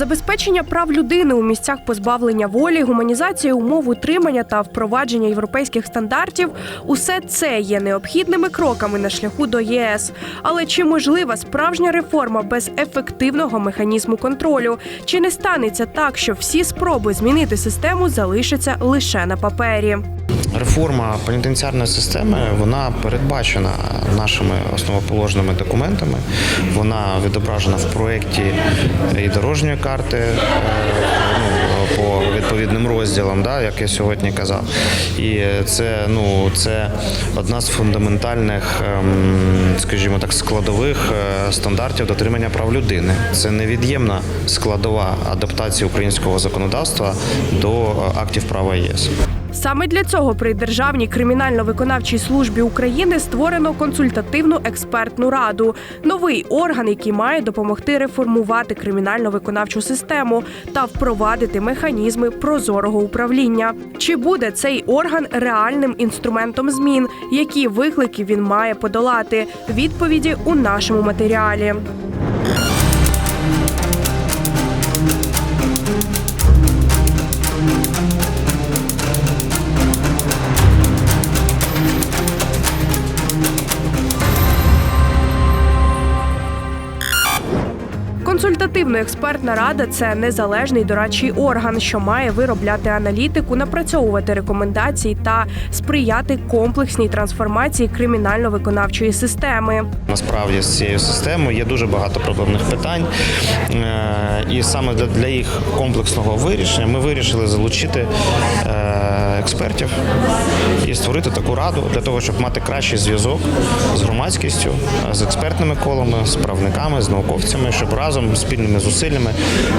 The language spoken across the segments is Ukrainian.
Забезпечення прав людини у місцях позбавлення волі, гуманізація умов утримання та впровадження європейських стандартів усе це є необхідними кроками на шляху до ЄС. Але чи можлива справжня реформа без ефективного механізму контролю? Чи не станеться так, що всі спроби змінити систему залишаться лише на папері? Реформа пенітенціарної системи вона передбачена нашими основоположними документами. Вона відображена в проєкті і дорожньої карти е, ну, по відповідним розділам, да, як я сьогодні казав. І це, ну, це одна з фундаментальних, ем, скажімо так, складових е, стандартів дотримання прав людини. Це невід'ємна складова адаптації українського законодавства до е, актів права ЄС. Саме для цього при Державній кримінально-виконавчій службі України створено консультативну експертну раду, новий орган, який має допомогти реформувати кримінально-виконавчу систему та впровадити механізми прозорого управління. Чи буде цей орган реальним інструментом змін? Які виклики він має подолати? Відповіді у нашому матеріалі. Консультативно-експертна рада це незалежний дорадчий орган, що має виробляти аналітику, напрацьовувати рекомендації та сприяти комплексній трансформації кримінально-виконавчої системи. Насправді з цією системою є дуже багато проблемних питань, Е, і саме для, їх комплексного вирішення ми вирішили залучити е, експертів і створити таку раду для того, щоб мати кращий зв'язок з громадськістю, з експертними колами, з правниками, з науковцями, щоб разом спільними зусиллями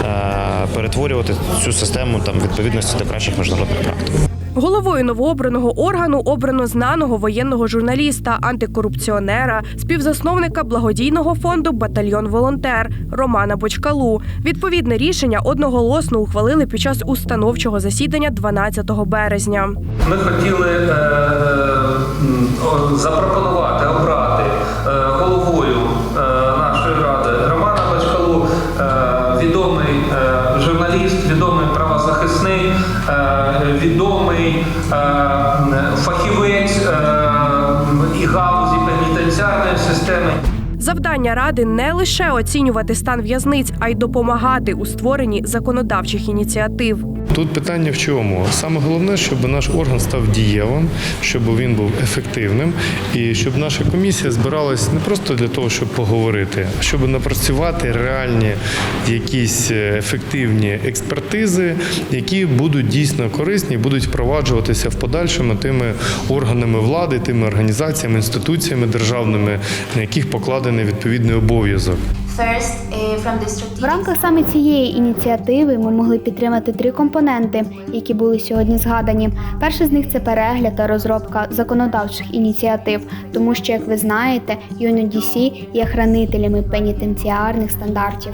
е, перетворювати цю систему там відповідності до кращих міжнародних практик. Головою новообраного органу обрано знаного воєнного журналіста, антикорупціонера, співзасновника благодійного фонду Батальйон Волонтер Романа Бочкалу. Відповідне рішення одноголосно ухвалили під час установчого засідання 12 березня. Ми хотіли е, запропонувати обрати Завдання ради не лише оцінювати стан в'язниць, а й допомагати у створенні законодавчих ініціатив. Тут питання в чому? Саме головне, щоб наш орган став дієвим, щоб він був ефективним, і щоб наша комісія збиралась не просто для того, щоб поговорити, а щоб напрацювати реальні якісь е, ефективні експертизи, які будуть дійсно корисні, будуть впроваджуватися в подальшому тими органами влади, тими організаціями, інституціями державними, на яких покладений відповідний обов'язок. The В рамках саме цієї ініціативи ми могли підтримати три компоненти, які були сьогодні згадані. Перший з них це перегляд та розробка законодавчих ініціатив, тому що, як ви знаєте, UNODC є хранителями пенітенціарних стандартів.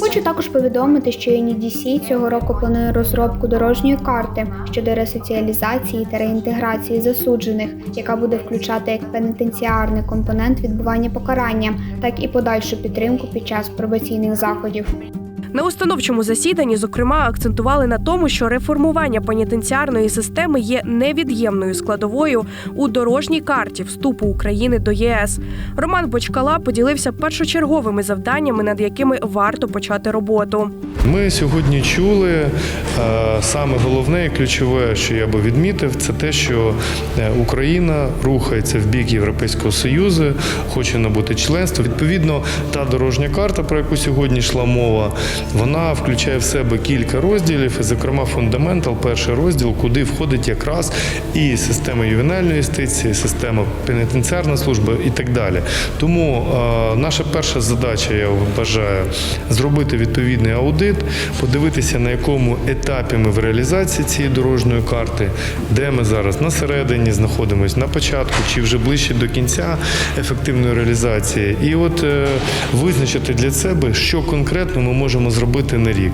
Хочу також повідомити, що UNDC цього року планує розробку дорожньої карти щодо ресоціалізації та реінтеграції засуджених, яка буде включати як пенітенціарний компонент відбування покарання, так і подальшу підтримку під час пробаційних заходів. На установчому засіданні, зокрема, акцентували на тому, що реформування пенітенціарної системи є невід'ємною складовою у дорожній карті вступу України до ЄС. Роман Бочкала поділився першочерговими завданнями, над якими варто почати роботу. Ми сьогодні чули е, саме головне і ключове, що я би відмітив, це те, що е, Україна рухається в бік Європейського Союзу, хоче набути членство. Відповідно, та дорожня карта, про яку сьогодні йшла мова, вона включає в себе кілька розділів, зокрема, фундаментал, перший розділ, куди входить якраз і система ювенальної юстиції, система пенітенціарна служба і так далі. Тому е, наша перша задача, я вважаю, зробити відповідний аудит, подивитися, на якому етапі ми в реалізації цієї дорожньої карти, де ми зараз на середині знаходимося, на початку чи вже ближче до кінця ефективної реалізації, і от е, визначити для себе, що конкретно ми можемо зробити на рік.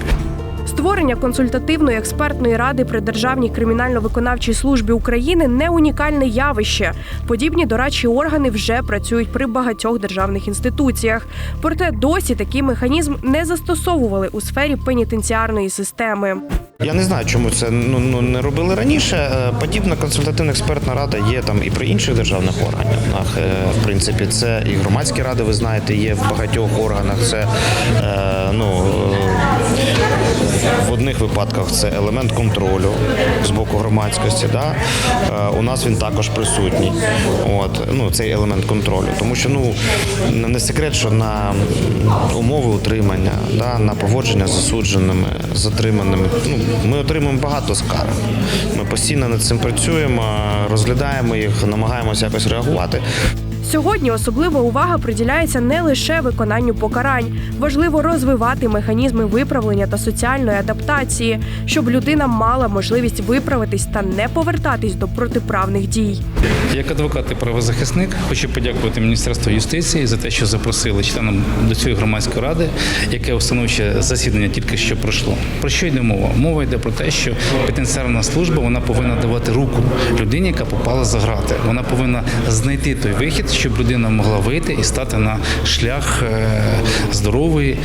Створення консультативної експертної ради при Державній кримінально-виконавчій службі України не унікальне явище. Подібні дорадчі органи вже працюють при багатьох державних інституціях. Проте досі такий механізм не застосовували у сфері пенітенціарної системи. Я не знаю, чому це ну, ну не робили раніше. Е, Подібна консультативна експертна рада є там і при інших державних органах. Е, В принципі, це і громадські ради, ви знаєте, є в багатьох органах. Це е, ну в одних випадках це елемент контролю з боку громадськості. Да? Е, У нас він також присутній. От ну цей елемент контролю, тому що ну не секрет, що на умови утримання, да, на поводження з засудженими, затриманими. Ну, ми отримуємо багато скарг. Ми постійно над цим працюємо, розглядаємо їх, намагаємося якось реагувати. Сьогодні особлива увага приділяється не лише виконанню покарань. Важливо розвивати механізми виправлення та соціальної адаптації, щоб людина мала можливість виправитись та не повертатись до протиправних дій. Як адвокат і правозахисник хочу подякувати Міністерству юстиції за те, що запросили членам до цієї громадської ради, яке установче засідання тільки що пройшло. Про що йде мова? Мова йде про те, що пенітенціарна служба вона повинна давати руку людині, яка попала за грати. Вона повинна знайти той вихід, щоб людина могла вийти і стати на шлях е, здорової,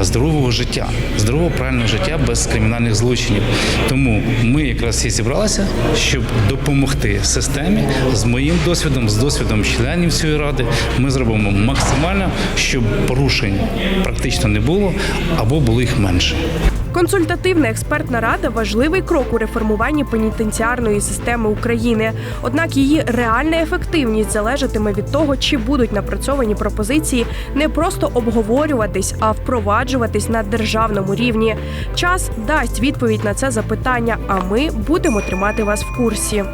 здорового життя, здорового правильного життя без кримінальних злочинів. Тому ми якраз і зібралися, щоб допомогти системі з моїм досвідом, з досвідом членів цієї ради. Ми зробимо максимально, щоб порушень практично не було або було їх менше. Консультативна експертна рада важливий крок у реформуванні пенітенціарної системи України. Однак її реальна ефективність залежатиме від того, чи будуть напрацьовані пропозиції не просто обговорюватись, а впроваджуватись на державному рівні. Час дасть відповідь на це запитання, а ми будемо тримати вас в курсі.